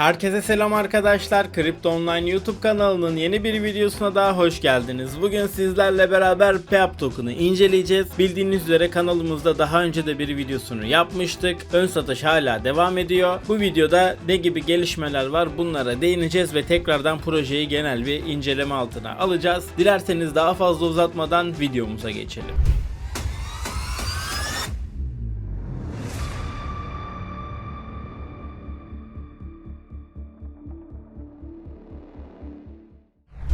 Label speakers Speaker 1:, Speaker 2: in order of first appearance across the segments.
Speaker 1: Herkese selam arkadaşlar. Kripto Online YouTube kanalının yeni bir videosuna daha hoş geldiniz. Bugün sizlerle beraber PEAP token'ı inceleyeceğiz. Bildiğiniz üzere kanalımızda daha önce de bir videosunu yapmıştık. Ön satış hala devam ediyor. Bu videoda ne gibi gelişmeler var bunlara değineceğiz ve tekrardan projeyi genel bir inceleme altına alacağız. Dilerseniz daha fazla uzatmadan videomuza geçelim.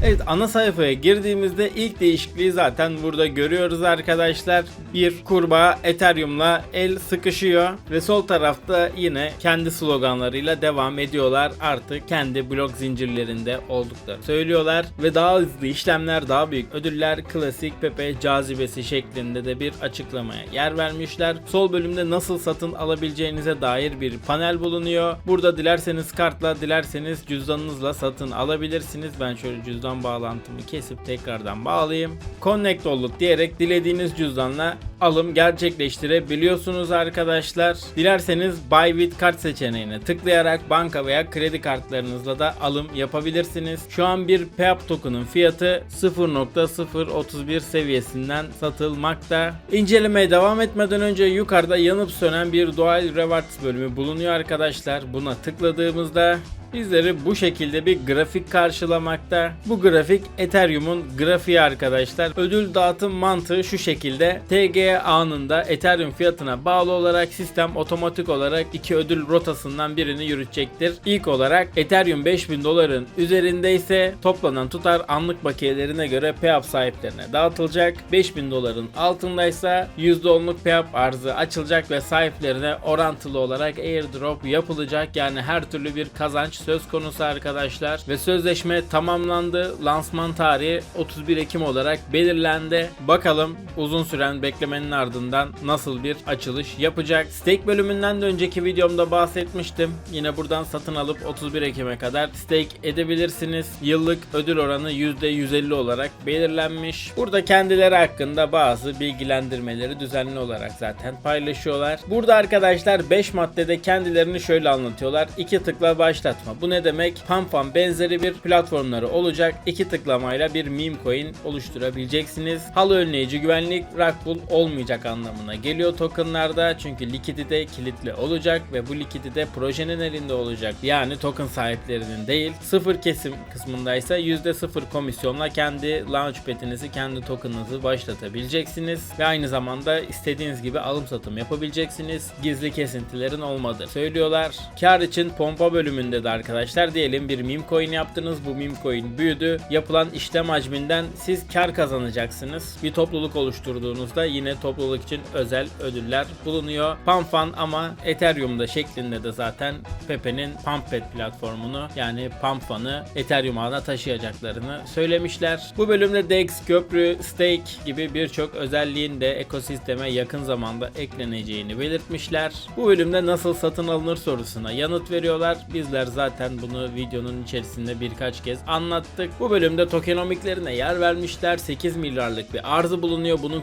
Speaker 1: Evet ana sayfaya girdiğimizde ilk değişikliği zaten burada görüyoruz arkadaşlar. Bir kurbağa Ethereum'la el sıkışıyor ve sol tarafta yine kendi sloganlarıyla devam ediyorlar. Artık kendi blok zincirlerinde olduklarını söylüyorlar ve daha hızlı işlemler, daha büyük ödüller, klasik Pepe cazibesi şeklinde de bir açıklamaya yer vermişler. Sol bölümde nasıl satın alabileceğinize dair bir panel bulunuyor. Burada dilerseniz kartla, dilerseniz cüzdanınızla satın alabilirsiniz. Ben şöyle cüzdan bağlantımı kesip tekrardan bağlayayım. Connect olduk diyerek dilediğiniz cüzdanla alım gerçekleştirebiliyorsunuz arkadaşlar. Dilerseniz Buy with Card seçeneğine tıklayarak banka veya kredi kartlarınızla da alım yapabilirsiniz. Şu an bir PEAP token'ın fiyatı 0.031 seviyesinden satılmakta. İncelemeye devam etmeden önce yukarıda yanıp sönen bir Dual Rewards bölümü bulunuyor arkadaşlar. Buna tıkladığımızda Bizleri bu şekilde bir grafik karşılamakta. Bu grafik Ethereum'un grafiği arkadaşlar. Ödül dağıtım mantığı şu şekilde. TGE anında Ethereum fiyatına bağlı olarak sistem otomatik olarak iki ödül rotasından birini yürütecektir. İlk olarak Ethereum 5000 doların üzerindeyse toplanan tutar anlık bakiyelerine göre PEAP sahiplerine dağıtılacak. 5000 doların altındaysa %10'luk PEAP arzı açılacak ve sahiplerine orantılı olarak airdrop yapılacak. Yani her türlü bir kazanç söz konusu arkadaşlar ve sözleşme tamamlandı. Lansman tarihi 31 Ekim olarak belirlendi. Bakalım uzun süren beklemenin ardından nasıl bir açılış yapacak. Stake bölümünden de önceki videomda bahsetmiştim. Yine buradan satın alıp 31 Ekim'e kadar stake edebilirsiniz. Yıllık ödül oranı %150 olarak belirlenmiş. Burada kendileri hakkında bazı bilgilendirmeleri düzenli olarak zaten paylaşıyorlar. Burada arkadaşlar 5 maddede kendilerini şöyle anlatıyorlar. 2 tıkla başlatma. Bu ne demek? PamPam benzeri bir platformları olacak. İki tıklamayla bir meme coin oluşturabileceksiniz. Halı önleyici güvenlik pull olmayacak anlamına geliyor tokenlarda. Çünkü likidite kilitli olacak ve bu likidite projenin elinde olacak. Yani token sahiplerinin değil. Sıfır kesim kısmındaysa %0 komisyonla kendi launchpad'inizi, kendi token'ınızı başlatabileceksiniz. Ve aynı zamanda istediğiniz gibi alım satım yapabileceksiniz. Gizli kesintilerin olmadığı söylüyorlar. Kar için pompa bölümünde de arkadaşlar diyelim bir meme coin yaptınız. Bu meme coin büyüdü. Yapılan işlem hacminden siz kar kazanacaksınız. Bir topluluk oluşturduğunuzda yine topluluk için özel ödüller bulunuyor. PumpFun ama Ethereum'da şeklinde de zaten Pepe'nin Pumppad platformunu yani PumpFun'ı Ethereum ağına taşıyacaklarını söylemişler. Bu bölümde DEX, köprü, stake gibi birçok özelliğin de ekosisteme yakın zamanda ekleneceğini belirtmişler. Bu bölümde nasıl satın alınır sorusuna yanıt veriyorlar. Bizler zaten bunu videonun içerisinde birkaç kez anlattık. Bu bölümde tokenomiklerine yer vermişler. 8 milyarlık bir arzı bulunuyor. Bunun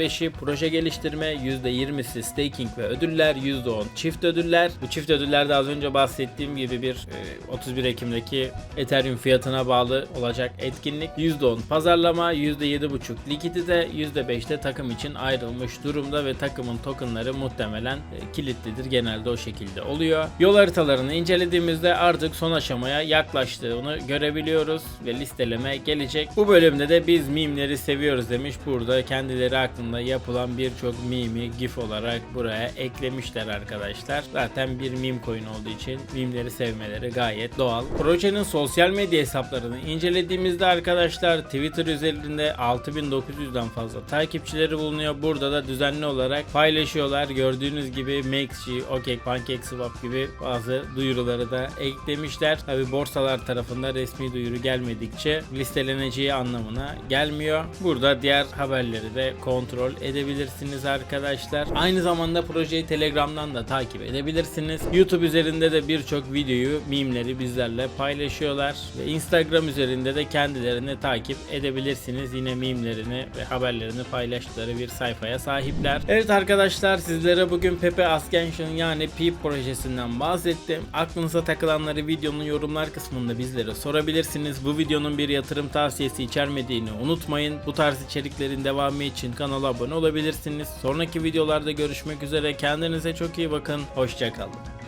Speaker 1: 47.5'i proje geliştirme, %20'si staking ve ödüller, %10 çift ödüller. Bu çift ödüller de az önce bahsettiğim gibi bir e, 31 Ekim'deki Ethereum fiyatına bağlı olacak etkinlik. %10 pazarlama, %7.5 likidite, %5'te takım için ayrılmış durumda ve takımın tokenları muhtemelen e, kilitlidir. Genelde o şekilde oluyor. Yol haritalarını incelediğimizde artık son aşamaya yaklaştığını görebiliyoruz ve listeleme gelecek. Bu bölümde de biz mimleri seviyoruz demiş. Burada kendileri hakkında yapılan birçok mimi gif olarak buraya eklemişler arkadaşlar. Zaten bir meme coin olduğu için mimleri sevmeleri gayet doğal. Projenin sosyal medya hesaplarını incelediğimizde arkadaşlar Twitter üzerinde 6900'den fazla takipçileri bulunuyor. Burada da düzenli olarak paylaşıyorlar. Gördüğünüz gibi Maxi, OK, PancakeSwap gibi bazı duyuruları da eklemişler. Tabi borsalar tarafından resmi duyuru gelmedikçe listeleneceği anlamına gelmiyor. Burada diğer haberleri de kontrol kontrol edebilirsiniz arkadaşlar. Aynı zamanda projeyi Telegram'dan da takip edebilirsiniz. YouTube üzerinde de birçok videoyu, mimleri bizlerle paylaşıyorlar ve Instagram üzerinde de kendilerini takip edebilirsiniz. Yine mimlerini ve haberlerini paylaştıkları bir sayfaya sahipler. Evet arkadaşlar sizlere bugün Pepe Ascension yani Peep projesinden bahsettim. Aklınıza takılanları videonun yorumlar kısmında bizlere sorabilirsiniz. Bu videonun bir yatırım tavsiyesi içermediğini unutmayın. Bu tarz içeriklerin devamı için kanala abone olabilirsiniz. Sonraki videolarda görüşmek üzere. Kendinize çok iyi bakın. Hoşçakalın.